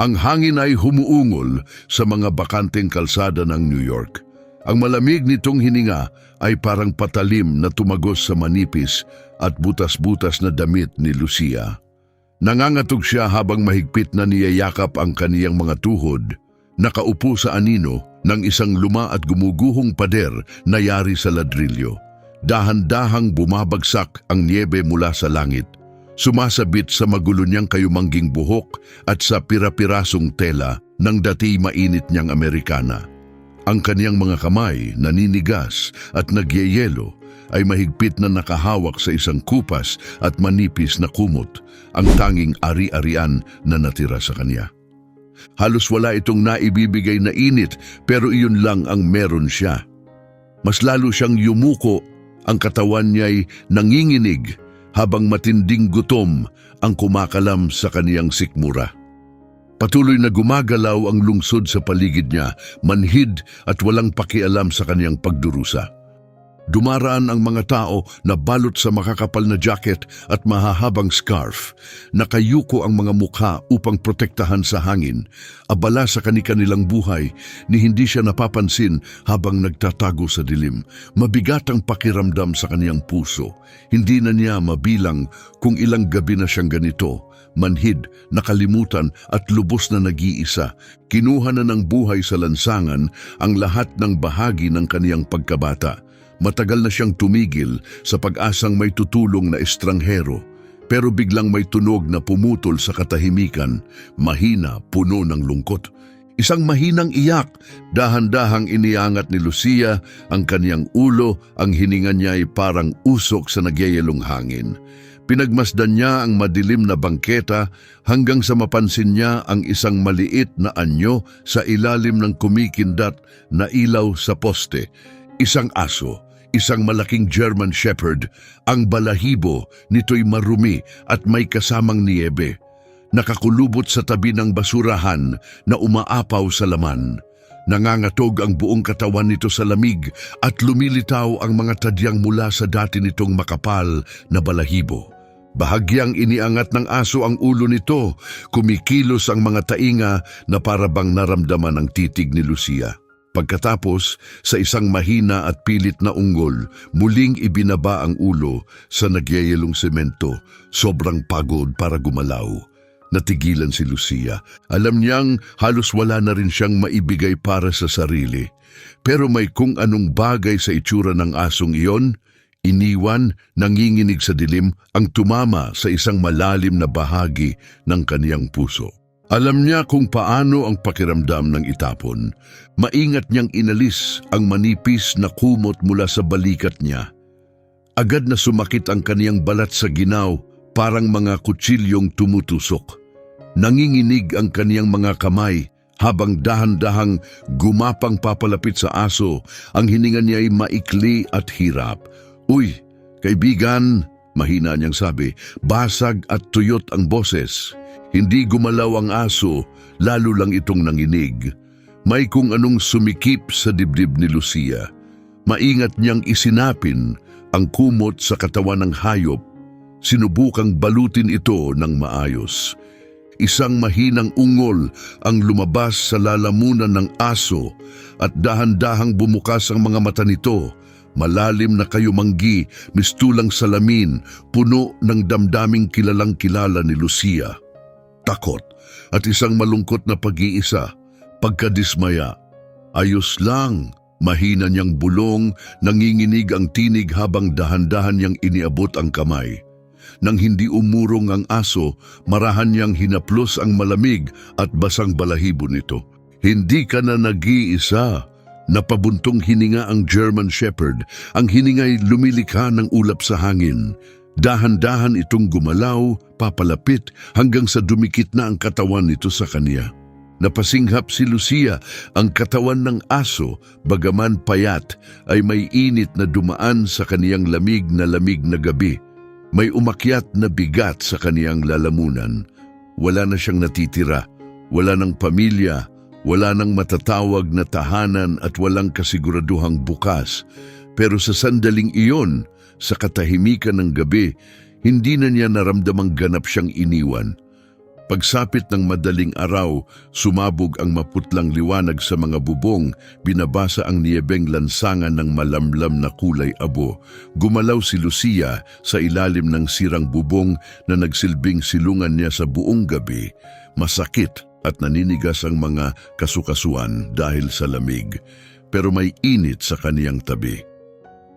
Ang hangin ay humuungol sa mga bakanteng kalsada ng New York. Ang malamig nitong hininga ay parang patalim na tumagos sa manipis at butas-butas na damit ni Lucia. Nangangatog siya habang mahigpit na niyayakap ang kaniyang mga tuhod, nakaupo sa anino ng isang luma at gumuguhong pader na yari sa ladrilyo. Dahan-dahang bumabagsak ang niebe mula sa langit, sumasabit sa magulo niyang kayumangging buhok at sa pirapirasong tela ng dati mainit niyang Amerikana. Ang kaniyang mga kamay, naninigas at nagyeyelo, ay mahigpit na nakahawak sa isang kupas at manipis na kumot, ang tanging ari-arian na natira sa kanya. Halos wala itong naibibigay na init pero iyon lang ang meron siya. Mas lalo siyang yumuko, ang katawan niya'y nanginginig habang matinding gutom ang kumakalam sa kaniyang sikmura. Patuloy na gumagalaw ang lungsod sa paligid niya, manhid at walang pakialam sa kaniyang pagdurusa. Dumaraan ang mga tao na balot sa makakapal na jacket at mahahabang scarf. Nakayuko ang mga mukha upang protektahan sa hangin. Abala sa kani-kanilang buhay ni hindi siya napapansin habang nagtatago sa dilim. Mabigat ang pakiramdam sa kaniyang puso. Hindi na niya mabilang kung ilang gabi na siyang ganito. Manhid, nakalimutan at lubos na nag-iisa. Kinuha na ng buhay sa lansangan ang lahat ng bahagi ng kaniyang pagkabata. Matagal na siyang tumigil sa pag-asang may tutulong na estranghero, pero biglang may tunog na pumutol sa katahimikan, mahina, puno ng lungkot. Isang mahinang iyak, dahan-dahang iniangat ni Lucia ang kaniyang ulo, ang hininga niya ay parang usok sa nagyayelong hangin. Pinagmasdan niya ang madilim na bangketa hanggang sa mapansin niya ang isang maliit na anyo sa ilalim ng kumikindat na ilaw sa poste. Isang aso, isang malaking German Shepherd, ang balahibo nito'y marumi at may kasamang niebe. Nakakulubot sa tabi ng basurahan na umaapaw sa laman. Nangangatog ang buong katawan nito sa lamig at lumilitaw ang mga tadyang mula sa dati nitong makapal na balahibo. Bahagyang iniangat ng aso ang ulo nito, kumikilos ang mga tainga na parabang naramdaman ang titig ni Lucia. Pagkatapos, sa isang mahina at pilit na unggol, muling ibinaba ang ulo sa nagyayelong semento, sobrang pagod para gumalaw. Natigilan si Lucia. Alam niyang halos wala na rin siyang maibigay para sa sarili. Pero may kung anong bagay sa itsura ng asong iyon, iniwan, nanginginig sa dilim, ang tumama sa isang malalim na bahagi ng kaniyang puso. Alam niya kung paano ang pakiramdam ng itapon. Maingat niyang inalis ang manipis na kumot mula sa balikat niya. Agad na sumakit ang kaniyang balat sa ginaw, parang mga kutsilyong tumutusok. Nanginginig ang kaniyang mga kamay habang dahan-dahang gumapang papalapit sa aso, ang hininga niya ay maikli at hirap. Uy, kaibigan, mahina niyang sabi, basag at tuyot ang boses. Hindi gumalaw ang aso, lalo lang itong nanginig. May kung anong sumikip sa dibdib ni Lucia. Maingat niyang isinapin ang kumot sa katawan ng hayop. Sinubukang balutin ito ng maayos. Isang mahinang ungol ang lumabas sa lalamunan ng aso at dahan-dahang bumukas ang mga mata nito. Malalim na kayumanggi, mistulang salamin, puno ng damdaming kilalang kilala ni Lucia. Takot at isang malungkot na pag-iisa, pagkadismaya. Ayos lang, mahina niyang bulong, nanginginig ang tinig habang dahan-dahan niyang iniabot ang kamay. Nang hindi umurong ang aso, marahan niyang hinaplos ang malamig at basang balahibo nito. Hindi ka na nag-iisa. Napabuntong hininga ang German Shepherd. Ang hiningay lumilikha ng ulap sa hangin. Dahan-dahan itong gumalaw, papalapit hanggang sa dumikit na ang katawan nito sa kanya. Napasinghap si Lucia, ang katawan ng aso, bagaman payat, ay may init na dumaan sa kaniyang lamig na lamig na gabi. May umakyat na bigat sa kaniyang lalamunan. Wala na siyang natitira, wala ng pamilya, wala ng matatawag na tahanan at walang kasiguraduhang bukas. Pero sa sandaling iyon, sa katahimikan ng gabi, hindi na niya naramdamang ganap siyang iniwan. Pagsapit ng madaling araw, sumabog ang maputlang liwanag sa mga bubong, binabasa ang niyebeng lansangan ng malamlam na kulay abo. Gumalaw si Lucia sa ilalim ng sirang bubong na nagsilbing silungan niya sa buong gabi. Masakit at naninigas ang mga kasukasuan dahil sa lamig, pero may init sa kaniyang tabi.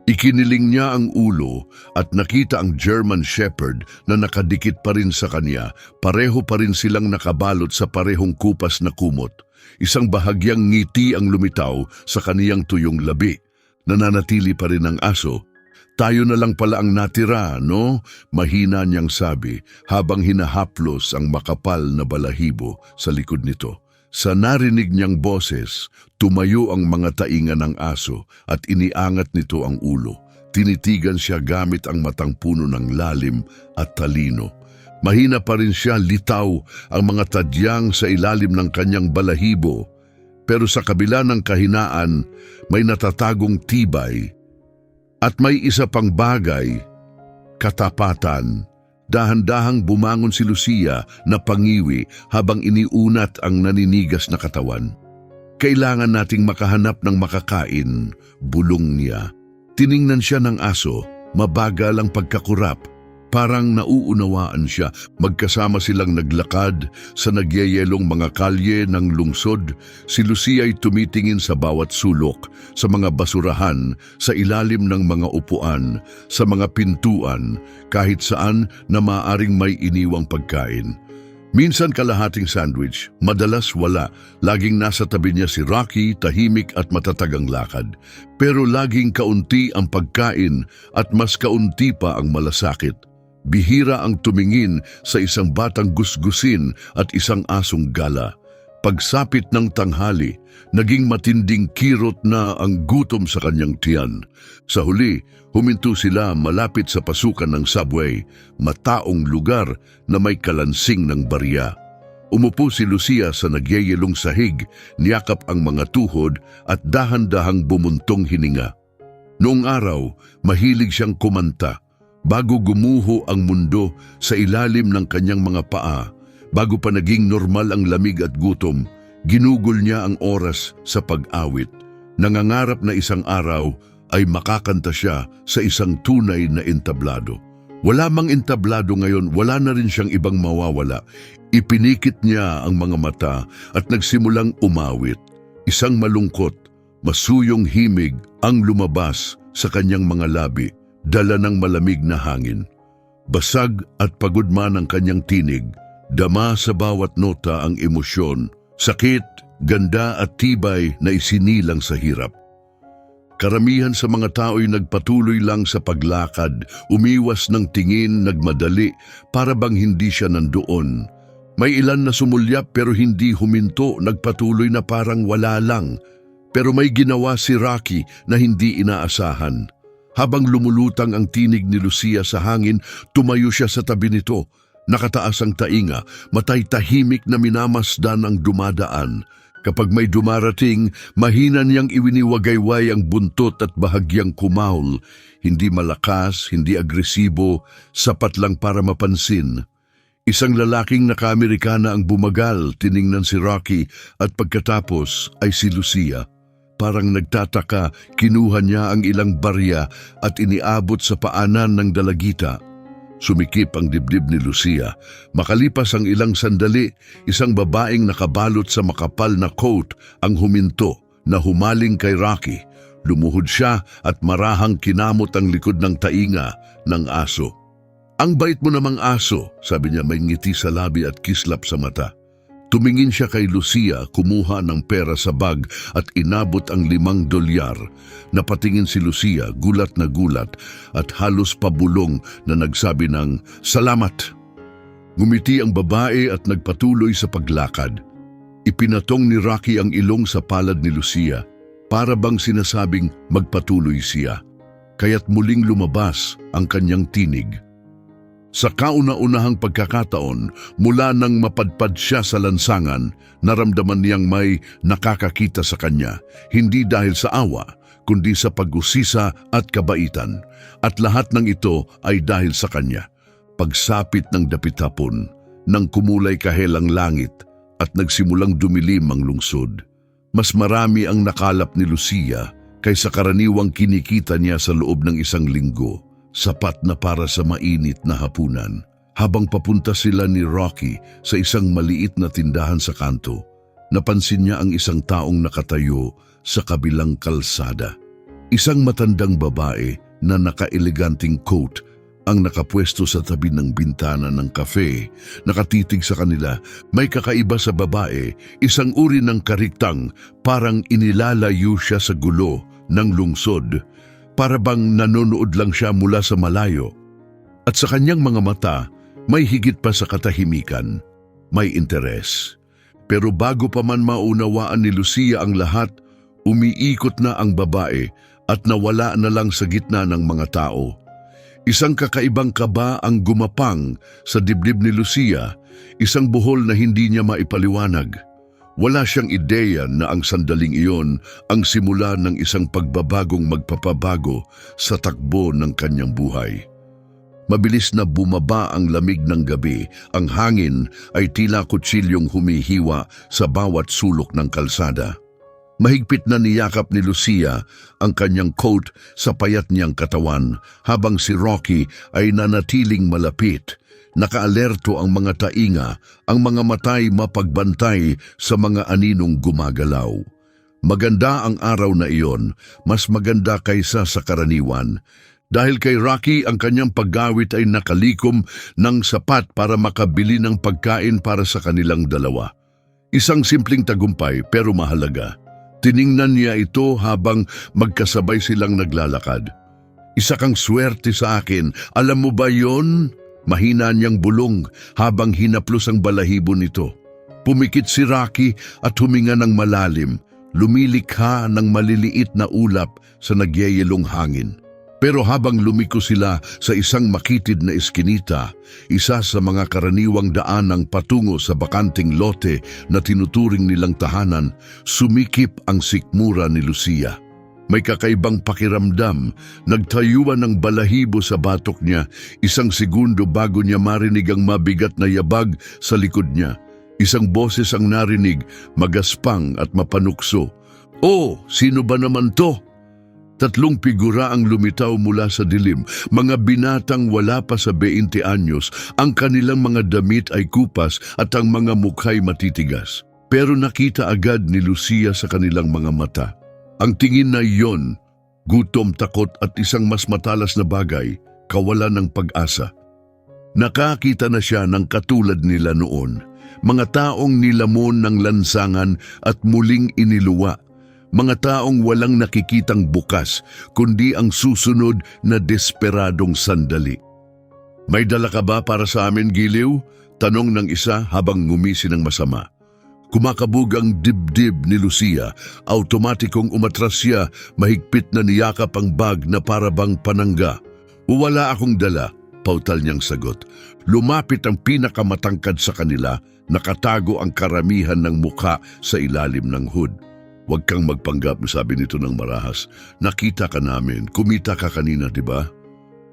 Ikiniling niya ang ulo at nakita ang German Shepherd na nakadikit pa rin sa kanya. Pareho pa rin silang nakabalot sa parehong kupas na kumot. Isang bahagyang ngiti ang lumitaw sa kaniyang tuyong labi. Nananatili pa rin ang aso. Tayo na lang pala ang natira, no? Mahina niyang sabi habang hinahaplos ang makapal na balahibo sa likod nito. Sa narinig niyang boses, tumayo ang mga tainga ng aso at iniangat nito ang ulo. Tinitigan siya gamit ang matang puno ng lalim at talino. Mahina pa rin siya litaw ang mga tadyang sa ilalim ng kanyang balahibo. Pero sa kabila ng kahinaan, may natatagong tibay. At may isa pang bagay, katapatan. Dahan-dahang bumangon si Lucia na pangiwi habang iniunat ang naninigas na katawan. Kailangan nating makahanap ng makakain, bulong niya. Tiningnan siya ng aso, mabagal ang pagkakurap. Parang nauunawaan siya. Magkasama silang naglakad sa nagyayelong mga kalye ng lungsod. Si Lucia ay tumitingin sa bawat sulok, sa mga basurahan, sa ilalim ng mga upuan, sa mga pintuan, kahit saan na maaring may iniwang pagkain. Minsan kalahating sandwich, madalas wala. Laging nasa tabi niya si Rocky, tahimik at matatagang lakad. Pero laging kaunti ang pagkain at mas kaunti pa ang malasakit. Bihira ang tumingin sa isang batang gusgusin at isang asong gala. Pagsapit ng tanghali, naging matinding kirot na ang gutom sa kanyang tiyan. Sa huli, huminto sila malapit sa pasukan ng subway, mataong lugar na may kalansing ng barya. Umupo si Lucia sa nagyayelong sahig, niyakap ang mga tuhod at dahan-dahang bumuntong hininga. Noong araw, mahilig siyang kumanta. Bago gumuho ang mundo sa ilalim ng kanyang mga paa, bago pa naging normal ang lamig at gutom, ginugol niya ang oras sa pag-awit. Nangangarap na isang araw ay makakanta siya sa isang tunay na entablado. Wala mang entablado ngayon, wala na rin siyang ibang mawawala. Ipinikit niya ang mga mata at nagsimulang umawit. Isang malungkot, masuyong himig ang lumabas sa kanyang mga labi dala ng malamig na hangin. Basag at pagod man ang kanyang tinig, dama sa bawat nota ang emosyon, sakit, ganda at tibay na isinilang sa hirap. Karamihan sa mga tao'y nagpatuloy lang sa paglakad, umiwas ng tingin, nagmadali, para bang hindi siya nandoon. May ilan na sumulyap pero hindi huminto, nagpatuloy na parang wala lang. Pero may ginawa si Rocky na hindi inaasahan. Habang lumulutang ang tinig ni Lucia sa hangin, tumayo siya sa tabi nito. Nakataas ang tainga, matay tahimik na minamasdan ang dumadaan. Kapag may dumarating, mahina niyang iwiniwagayway ang buntot at bahagyang kumaul. Hindi malakas, hindi agresibo, sapat lang para mapansin. Isang lalaking naka-Amerikana ang bumagal, tiningnan si Rocky at pagkatapos ay si Lucia. Parang nagtataka, kinuha niya ang ilang barya at iniabot sa paanan ng dalagita. Sumikip ang dibdib ni Lucia. Makalipas ang ilang sandali, isang babaeng nakabalot sa makapal na coat ang huminto na humaling kay Rocky. Lumuhod siya at marahang kinamot ang likod ng tainga ng aso. Ang bait mo namang aso, sabi niya may ngiti sa labi at kislap sa mata. Tumingin siya kay Lucia, kumuha ng pera sa bag at inabot ang limang dolyar. Napatingin si Lucia, gulat na gulat at halos pabulong na nagsabi ng salamat. Ngumiti ang babae at nagpatuloy sa paglakad. Ipinatong ni Rocky ang ilong sa palad ni Lucia para bang sinasabing magpatuloy siya. Kaya't muling lumabas ang kanyang tinig. Sa kauna-unahang pagkakataon, mula nang mapadpad siya sa lansangan, naramdaman niyang may nakakakita sa kanya, hindi dahil sa awa, kundi sa pag-usisa at kabaitan. At lahat ng ito ay dahil sa kanya. Pagsapit ng dapit hapon, nang kumulay kahelang langit at nagsimulang dumilim ang lungsod. Mas marami ang nakalap ni Lucia kaysa karaniwang kinikita niya sa loob ng isang linggo, sapat na para sa mainit na hapunan. Habang papunta sila ni Rocky sa isang maliit na tindahan sa kanto, napansin niya ang isang taong nakatayo sa kabilang kalsada. Isang matandang babae na nakaeleganting coat ang nakapwesto sa tabi ng bintana ng kafe. Nakatitig sa kanila, may kakaiba sa babae, isang uri ng kariktang parang inilalayo siya sa gulo ng lungsod. Para bang nanonood lang siya mula sa malayo. At sa kanyang mga mata, may higit pa sa katahimikan, may interes. Pero bago pa man maunawaan ni Lucia ang lahat, umiikot na ang babae at nawala na lang sa gitna ng mga tao. Isang kakaibang kaba ang gumapang sa dibdib ni Lucia, isang buhol na hindi niya maipaliwanag. Wala siyang ideya na ang sandaling iyon ang simula ng isang pagbabagong magpapabago sa takbo ng kanyang buhay. Mabilis na bumaba ang lamig ng gabi, ang hangin ay tila kutsilyong humihiwa sa bawat sulok ng kalsada. Mahigpit na niyakap ni Lucia ang kanyang coat sa payat niyang katawan habang si Rocky ay nanatiling malapit. Nakaalerto ang mga tainga, ang mga matay mapagbantay sa mga aninong gumagalaw. Maganda ang araw na iyon, mas maganda kaysa sa karaniwan. Dahil kay Rocky ang kanyang paggawit ay nakalikom ng sapat para makabili ng pagkain para sa kanilang dalawa. Isang simpleng tagumpay pero mahalaga. Tiningnan niya ito habang magkasabay silang naglalakad. Isa kang swerte sa akin, alam mo ba yon? Mahina niyang bulong habang hinaplos ang balahibo nito. Pumikit si Rocky at huminga ng malalim, lumilikha ng maliliit na ulap sa nagyayelong hangin. Pero habang lumiko sila sa isang makitid na eskinita, isa sa mga karaniwang daanang patungo sa bakanting lote na tinuturing nilang tahanan, sumikip ang sikmura ni Lucia. May kakaibang pakiramdam, nagtayuan ng balahibo sa batok niya isang segundo bago niya marinig ang mabigat na yabag sa likod niya. Isang boses ang narinig, magaspang at mapanukso. Oh, sino ba naman to? Tatlong figura ang lumitaw mula sa dilim, mga binatang wala pa sa 20 anyos, ang kanilang mga damit ay kupas at ang mga mukha'y matitigas. Pero nakita agad ni Lucia sa kanilang mga mata. Ang tingin na iyon, gutom, takot at isang mas matalas na bagay, kawalan ng pag-asa. Nakakita na siya ng katulad nila noon, mga taong nilamon ng lansangan at muling iniluwa mga taong walang nakikitang bukas, kundi ang susunod na desperadong sandali. May dala ka ba para sa amin, Giliw? Tanong ng isa habang ngumisi ng masama. Kumakabog ang dibdib ni Lucia. Automatikong umatras siya, mahigpit na niyakap ang bag na parabang panangga. Wala akong dala, pautal niyang sagot. Lumapit ang pinakamatangkad sa kanila, nakatago ang karamihan ng mukha sa ilalim ng hood. Huwag kang magpanggap, sabi nito ng marahas. Nakita ka namin, kumita ka kanina, di ba?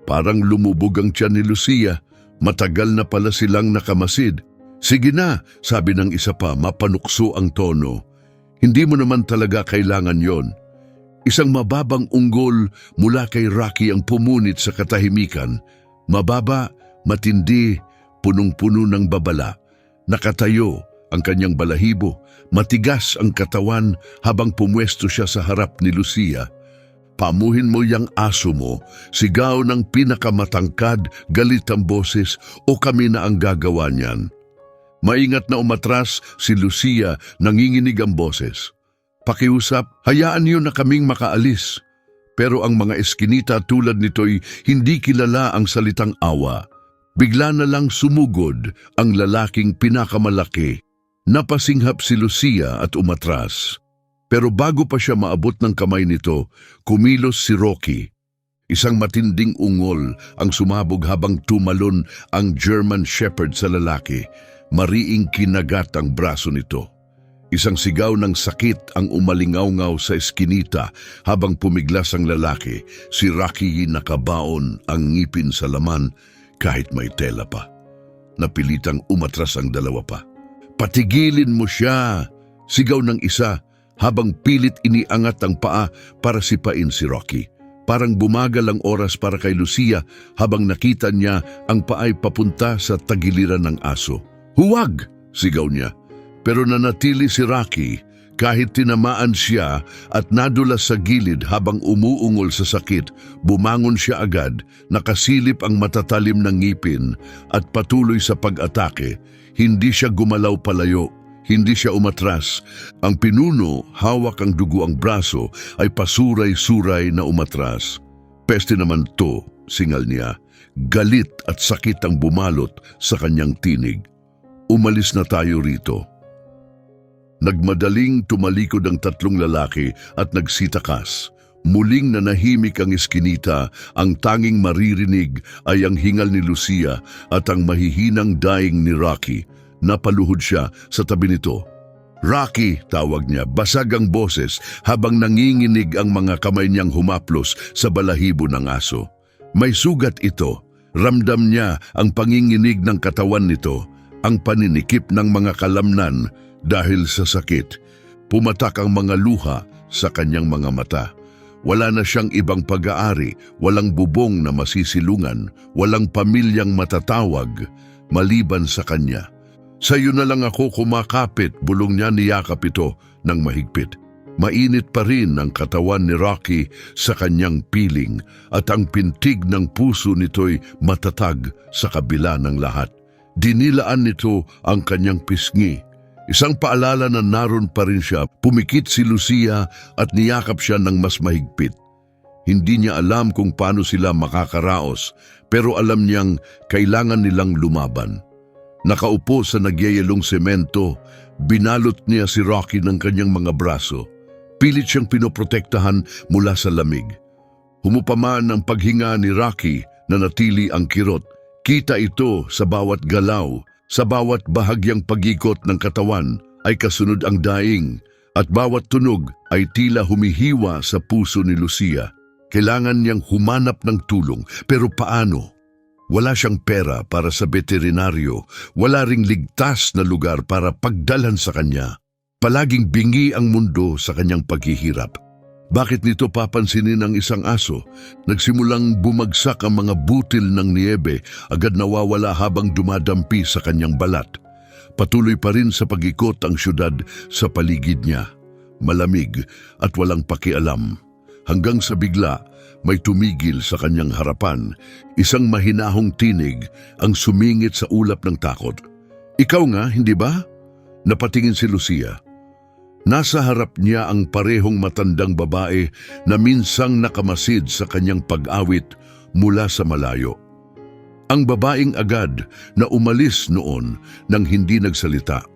Parang lumubog ang tiyan ni Lucia. Matagal na pala silang nakamasid. Sige na, sabi ng isa pa, mapanukso ang tono. Hindi mo naman talaga kailangan yon. Isang mababang unggol mula kay Rocky ang pumunit sa katahimikan. Mababa, matindi, punong-puno ng babala. Nakatayo, ang kanyang balahibo, matigas ang katawan habang pumwesto siya sa harap ni Lucia. Pamuhin mo yang aso mo, sigaw ng pinakamatangkad, galit ang boses o kami na ang gagawa niyan. Maingat na umatras si Lucia, nanginginig ang boses. Pakiusap, hayaan niyo na kaming makaalis. Pero ang mga eskinita tulad nito'y hindi kilala ang salitang awa. Bigla na lang sumugod ang lalaking pinakamalaki Napasinghap si Lucia at umatras. Pero bago pa siya maabot ng kamay nito, kumilos si Rocky. Isang matinding ungol ang sumabog habang tumalon ang German Shepherd sa lalaki. Mariing kinagat ang braso nito. Isang sigaw ng sakit ang umalingaw-ngaw sa eskinita habang pumiglas ang lalaki. Si Rocky nakabaon ang ngipin sa laman kahit may tela pa. napilitang umatras ang dalawa pa. Patigilin mo siya! Sigaw ng isa habang pilit iniangat ang paa para sipain si Rocky. Parang bumagal ang oras para kay Lucia habang nakita niya ang paay papunta sa tagiliran ng aso. Huwag! Sigaw niya. Pero nanatili si Rocky kahit tinamaan siya at nadulas sa gilid habang umuungol sa sakit, bumangon siya agad, nakasilip ang matatalim ng ngipin at patuloy sa pag-atake. Hindi siya gumalaw palayo, hindi siya umatras. Ang pinuno, hawak ang dugo ang braso, ay pasuray-suray na umatras. Peste naman to, singal niya. Galit at sakit ang bumalot sa kanyang tinig. Umalis na tayo rito. Nagmadaling tumalikod ang tatlong lalaki at nagsitakas. Muling nanahimik ang iskinita, ang tanging maririnig ay ang hingal ni Lucia at ang mahihinang daing ni Rocky. Napaluhod siya sa tabi nito. Rocky, tawag niya, basag ang boses habang nanginginig ang mga kamay niyang humaplos sa balahibo ng aso. May sugat ito. Ramdam niya ang panginginig ng katawan nito, ang paninikip ng mga kalamnan dahil sa sakit. Pumatak ang mga luha sa kanyang mga mata. Wala na siyang ibang pag-aari, walang bubong na masisilungan, walang pamilyang matatawag, maliban sa kanya. Sa iyo na lang ako kumakapit, bulong niya niyakap ito ng mahigpit. Mainit pa rin ang katawan ni Rocky sa kanyang piling at ang pintig ng puso nito'y matatag sa kabila ng lahat. Dinilaan nito ang kanyang pisngi. Isang paalala na naroon pa rin siya, pumikit si Lucia at niyakap siya ng mas mahigpit. Hindi niya alam kung paano sila makakaraos, pero alam niyang kailangan nilang lumaban. Nakaupo sa nagyayalong semento, binalot niya si Rocky ng kanyang mga braso. Pilit siyang pinoprotektahan mula sa lamig. Humupaman ang paghinga ni Rocky na natili ang kirot. Kita ito sa bawat galaw, sa bawat bahagyang pagikot ng katawan ay kasunod ang daing at bawat tunog ay tila humihiwa sa puso ni Lucia. Kailangan niyang humanap ng tulong, pero paano? Wala siyang pera para sa veterinaryo, wala ring ligtas na lugar para pagdalan sa kanya. Palaging bingi ang mundo sa kanyang paghihirap. Bakit nito papansinin ang isang aso? Nagsimulang bumagsak ang mga butil ng niebe, agad nawawala habang dumadampi sa kanyang balat. Patuloy pa rin sa pagikot ang syudad sa paligid niya. Malamig at walang pakialam. Hanggang sa bigla, may tumigil sa kanyang harapan. Isang mahinahong tinig ang sumingit sa ulap ng takot. Ikaw nga, hindi ba? Napatingin si Lucia. Nasa harap niya ang parehong matandang babae na minsang nakamasid sa kanyang pag-awit mula sa malayo. Ang babaeng agad na umalis noon nang hindi nagsalita.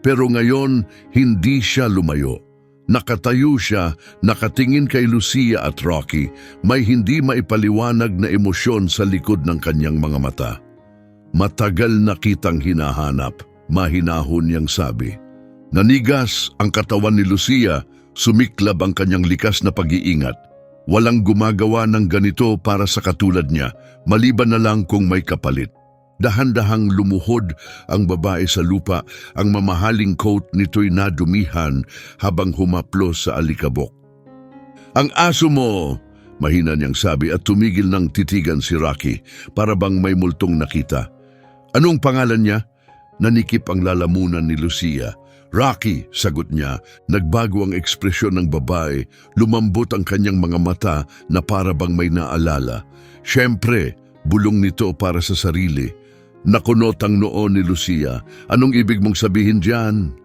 Pero ngayon, hindi siya lumayo. Nakatayo siya, nakatingin kay Lucia at Rocky, may hindi maipaliwanag na emosyon sa likod ng kanyang mga mata. Matagal na kitang hinahanap, mahinahon niyang sabi. Nanigas ang katawan ni Lucia, sumiklab ang kanyang likas na pag-iingat. Walang gumagawa ng ganito para sa katulad niya, maliban na lang kung may kapalit. Dahan-dahang lumuhod ang babae sa lupa, ang mamahaling coat nito'y nadumihan habang humaplos sa alikabok. Ang aso mo, mahina niyang sabi at tumigil ng titigan si Rocky para bang may multong nakita. Anong pangalan niya? Nanikip ang lalamunan ni Lucia. Rocky, sagot niya, nagbago ang ekspresyon ng babae, lumambot ang kanyang mga mata na para bang may naalala. Siyempre, bulong nito para sa sarili. Nakunot ang noon ni Lucia. Anong ibig mong sabihin diyan?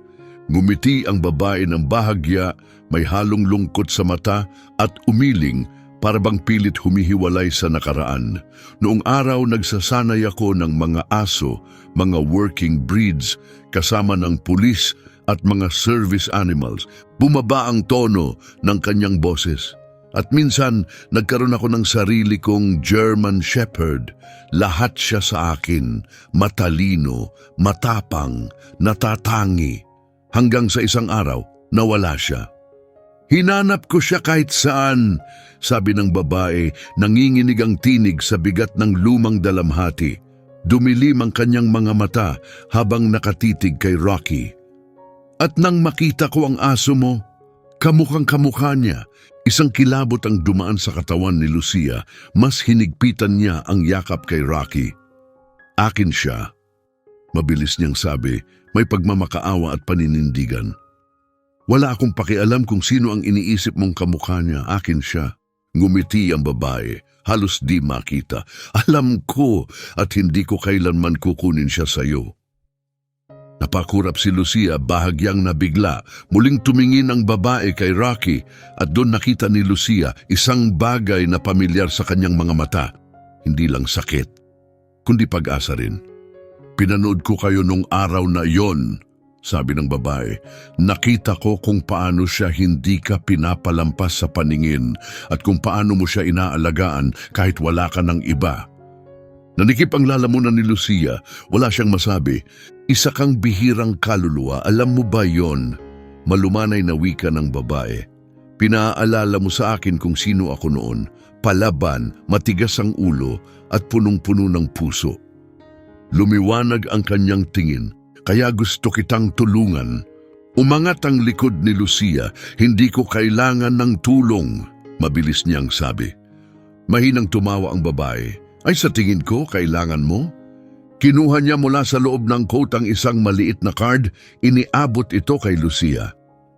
Ngumiti ang babae ng bahagya, may halong lungkot sa mata at umiling para bang pilit humihiwalay sa nakaraan. Noong araw nagsasanay ako ng mga aso, mga working breeds, kasama ng pulis at mga service animals. Bumaba ang tono ng kanyang boses. At minsan, nagkaroon ako ng sarili kong German Shepherd. Lahat siya sa akin, matalino, matapang, natatangi. Hanggang sa isang araw, nawala siya. Hinanap ko siya kahit saan, sabi ng babae, nanginginig ang tinig sa bigat ng lumang dalamhati. Dumilim ang kanyang mga mata habang nakatitig kay Rocky. At nang makita ko ang aso mo, kamukhang kamukha niya, isang kilabot ang dumaan sa katawan ni Lucia, mas hinigpitan niya ang yakap kay Rocky. Akin siya. Mabilis niyang sabi, may pagmamakaawa at paninindigan. Wala akong pakialam kung sino ang iniisip mong kamukha niya, akin siya. Ngumiti ang babae, halos di makita. Alam ko at hindi ko kailanman kukunin siya sa iyo. Napakurap si Lucia bahagyang nabigla. Muling tumingin ang babae kay Rocky at doon nakita ni Lucia isang bagay na pamilyar sa kanyang mga mata. Hindi lang sakit, kundi pag-asa rin. Pinanood ko kayo nung araw na yon, sabi ng babae. Nakita ko kung paano siya hindi ka pinapalampas sa paningin at kung paano mo siya inaalagaan kahit wala ka ng iba. Nanikip ang lalamunan ni Lucia, wala siyang masabi. Isa kang bihirang kaluluwa, alam mo ba yon? Malumanay na wika ng babae. Pinaalala mo sa akin kung sino ako noon, palaban, matigas ang ulo at punong-puno ng puso. Lumiwanag ang kanyang tingin, kaya gusto kitang tulungan. Umangat ang likod ni Lucia, hindi ko kailangan ng tulong, mabilis niyang sabi. Mahinang tumawa ang babae. Ay sa tingin ko, kailangan mo? Kinuha niya mula sa loob ng coat ang isang maliit na card, iniabot ito kay Lucia.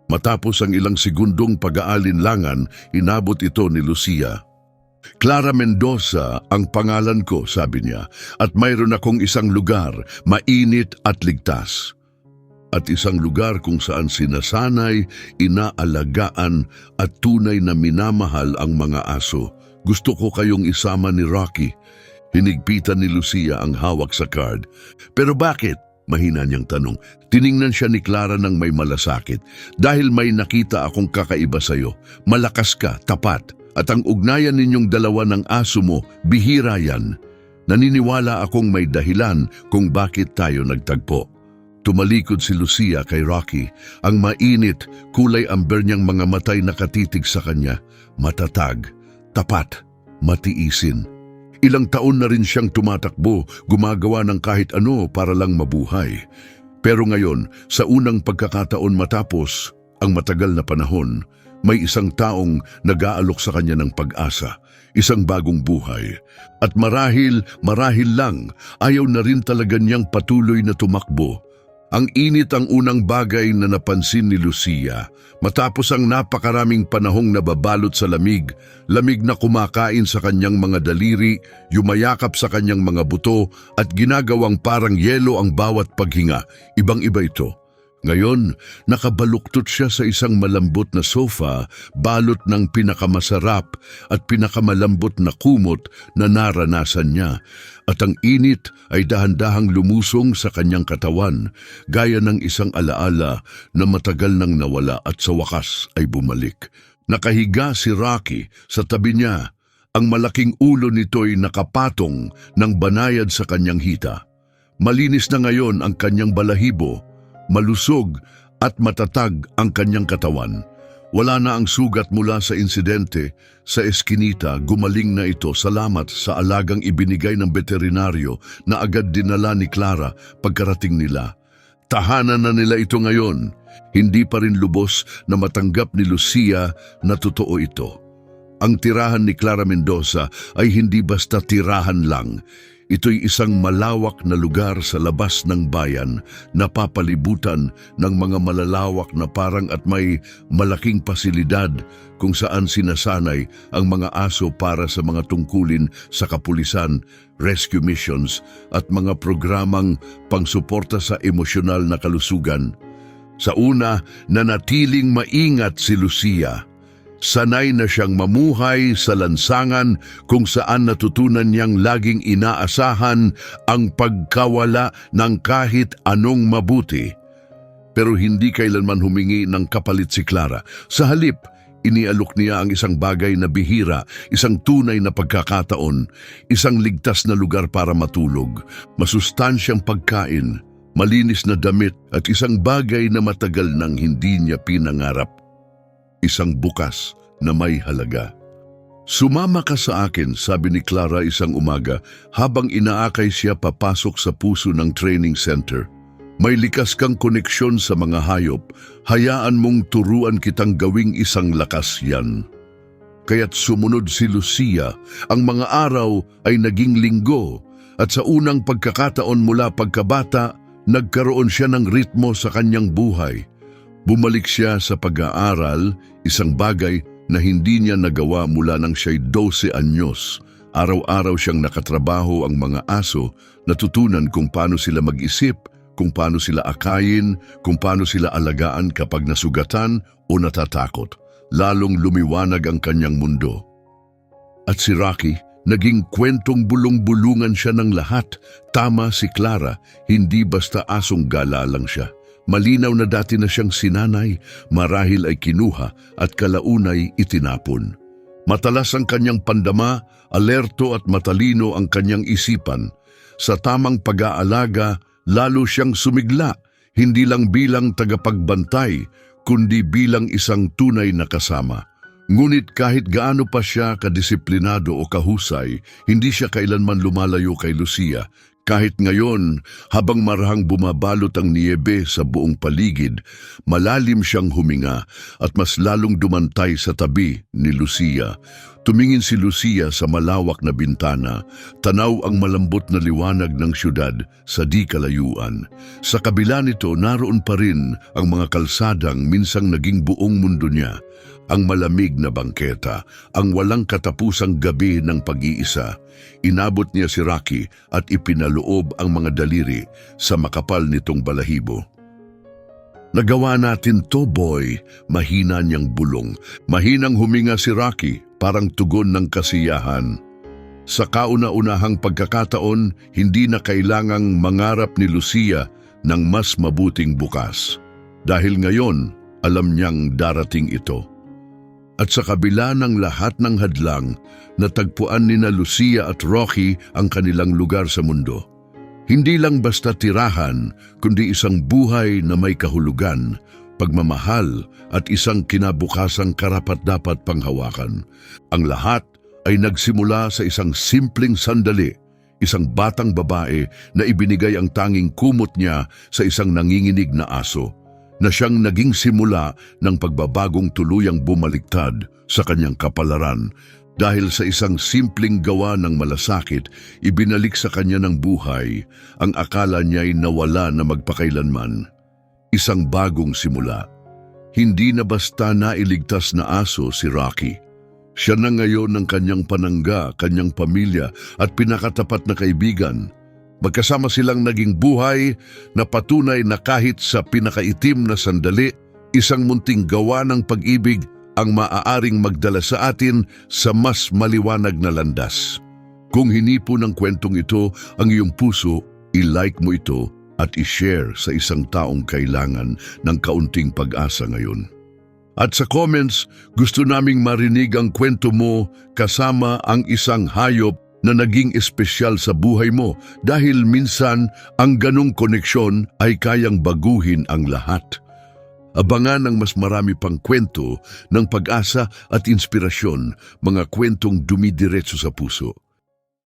Matapos ang ilang segundong pag-aalinlangan, inabot ito ni Lucia. Clara Mendoza ang pangalan ko, sabi niya, at mayroon akong isang lugar, mainit at ligtas. At isang lugar kung saan sinasanay, inaalagaan at tunay na minamahal ang mga aso. Gusto ko kayong isama ni Rocky. Hinigpitan ni Lucia ang hawak sa card. Pero bakit? Mahina niyang tanong. Tiningnan siya ni Clara ng may malasakit. Dahil may nakita akong kakaiba sa'yo. Malakas ka, tapat. At ang ugnayan ninyong dalawa ng aso mo, bihira yan. Naniniwala akong may dahilan kung bakit tayo nagtagpo. Tumalikod si Lucia kay Rocky. Ang mainit, kulay amber niyang mga matay nakatitig sa kanya. Matatag, tapat, matiisin. Ilang taon na rin siyang tumatakbo, gumagawa ng kahit ano para lang mabuhay. Pero ngayon, sa unang pagkakataon matapos ang matagal na panahon, may isang taong nag-aalok sa kanya ng pag-asa, isang bagong buhay. At marahil, marahil lang, ayaw na rin talaga niyang patuloy na tumakbo. Ang init ang unang bagay na napansin ni Lucia matapos ang napakaraming panahong nababalot sa lamig, lamig na kumakain sa kanyang mga daliri, yumayakap sa kanyang mga buto at ginagawang parang yelo ang bawat paghinga. Ibang-iba ito. Ngayon, nakabaluktot siya sa isang malambot na sofa, balot ng pinakamasarap at pinakamalambot na kumot na naranasan niya. At ang init ay dahan-dahang lumusong sa kanyang katawan, gaya ng isang alaala na matagal nang nawala at sa wakas ay bumalik. Nakahiga si Rocky sa tabi niya. Ang malaking ulo nito'y nakapatong ng banayad sa kanyang hita. Malinis na ngayon ang kanyang balahibo, malusog at matatag ang kanyang katawan. Wala na ang sugat mula sa insidente. Sa eskinita, gumaling na ito salamat sa alagang ibinigay ng veterinaryo na agad dinala ni Clara pagkarating nila. Tahanan na nila ito ngayon. Hindi pa rin lubos na matanggap ni Lucia na totoo ito. Ang tirahan ni Clara Mendoza ay hindi basta tirahan lang. Ito'y isang malawak na lugar sa labas ng bayan na papalibutan ng mga malalawak na parang at may malaking pasilidad kung saan sinasanay ang mga aso para sa mga tungkulin sa kapulisan, rescue missions at mga programang pangsuporta sa emosyonal na kalusugan. Sa una, nanatiling maingat si Lucia. Sanay na siyang mamuhay sa lansangan kung saan natutunan niyang laging inaasahan ang pagkawala ng kahit anong mabuti. Pero hindi kailanman humingi ng kapalit si Clara. Sa halip, inialok niya ang isang bagay na bihira, isang tunay na pagkakataon, isang ligtas na lugar para matulog, masustansyang pagkain, malinis na damit at isang bagay na matagal nang hindi niya pinangarap isang bukas na may halaga. Sumama ka sa akin, sabi ni Clara isang umaga habang inaakay siya papasok sa puso ng training center. May likas kang koneksyon sa mga hayop, hayaan mong turuan kitang gawing isang lakas yan. Kaya't sumunod si Lucia, ang mga araw ay naging linggo at sa unang pagkakataon mula pagkabata, nagkaroon siya ng ritmo sa kanyang buhay. Bumalik siya sa pag-aaral, isang bagay na hindi niya nagawa mula nang siya'y 12 anyos. Araw-araw siyang nakatrabaho ang mga aso, natutunan kung paano sila mag-isip, kung paano sila akayin, kung paano sila alagaan kapag nasugatan o natatakot. Lalong lumiwanag ang kanyang mundo. At si Rocky, naging kwentong bulong-bulungan siya ng lahat. Tama si Clara, hindi basta asong gala lang siya. Malinaw na dati na siyang sinanay, marahil ay kinuha at kalaunay itinapon. Matalas ang kanyang pandama, alerto at matalino ang kanyang isipan. Sa tamang pag-aalaga, lalo siyang sumigla, hindi lang bilang tagapagbantay, kundi bilang isang tunay na kasama. Ngunit kahit gaano pa siya kadisiplinado o kahusay, hindi siya kailanman lumalayo kay Lucia. Kahit ngayon, habang marahang bumabalot ang niebe sa buong paligid, malalim siyang huminga at mas lalong dumantay sa tabi ni Lucia. Tumingin si Lucia sa malawak na bintana, tanaw ang malambot na liwanag ng syudad sa di kalayuan. Sa kabila nito, naroon pa rin ang mga kalsadang minsang naging buong mundo niya ang malamig na bangketa, ang walang katapusang gabi ng pag-iisa. Inabot niya si Rocky at ipinaloob ang mga daliri sa makapal nitong balahibo. Nagawa natin to, boy, mahina niyang bulong. Mahinang huminga si Rocky, parang tugon ng kasiyahan. Sa kauna-unahang pagkakataon, hindi na kailangang mangarap ni Lucia ng mas mabuting bukas. Dahil ngayon, alam niyang darating ito. At sa kabila ng lahat ng hadlang, natagpuan ni na Lucia at Rocky ang kanilang lugar sa mundo. Hindi lang basta tirahan, kundi isang buhay na may kahulugan, pagmamahal at isang kinabukasang karapat-dapat panghawakan. Ang lahat ay nagsimula sa isang simpleng sandali, isang batang babae na ibinigay ang tanging kumot niya sa isang nanginginig na aso na siyang naging simula ng pagbabagong tuluyang bumaliktad sa kanyang kapalaran dahil sa isang simpleng gawa ng malasakit, ibinalik sa kanya ng buhay ang akala niya'y nawala na magpakailanman. Isang bagong simula. Hindi na basta nailigtas na aso si Rocky. Siya na ngayon ng kanyang panangga, kanyang pamilya at pinakatapat na kaibigan. Magkasama silang naging buhay na patunay na kahit sa pinakaitim na sandali, isang munting gawa ng pag-ibig ang maaaring magdala sa atin sa mas maliwanag na landas. Kung hinipo ng kwentong ito ang iyong puso, i-like mo ito at i-share sa isang taong kailangan ng kaunting pag-asa ngayon. At sa comments, gusto naming marinig ang kwento mo kasama ang isang hayop na naging espesyal sa buhay mo dahil minsan ang ganong koneksyon ay kayang baguhin ang lahat. Abangan ang mas marami pang kwento ng pag-asa at inspirasyon, mga kwentong dumidiretso sa puso.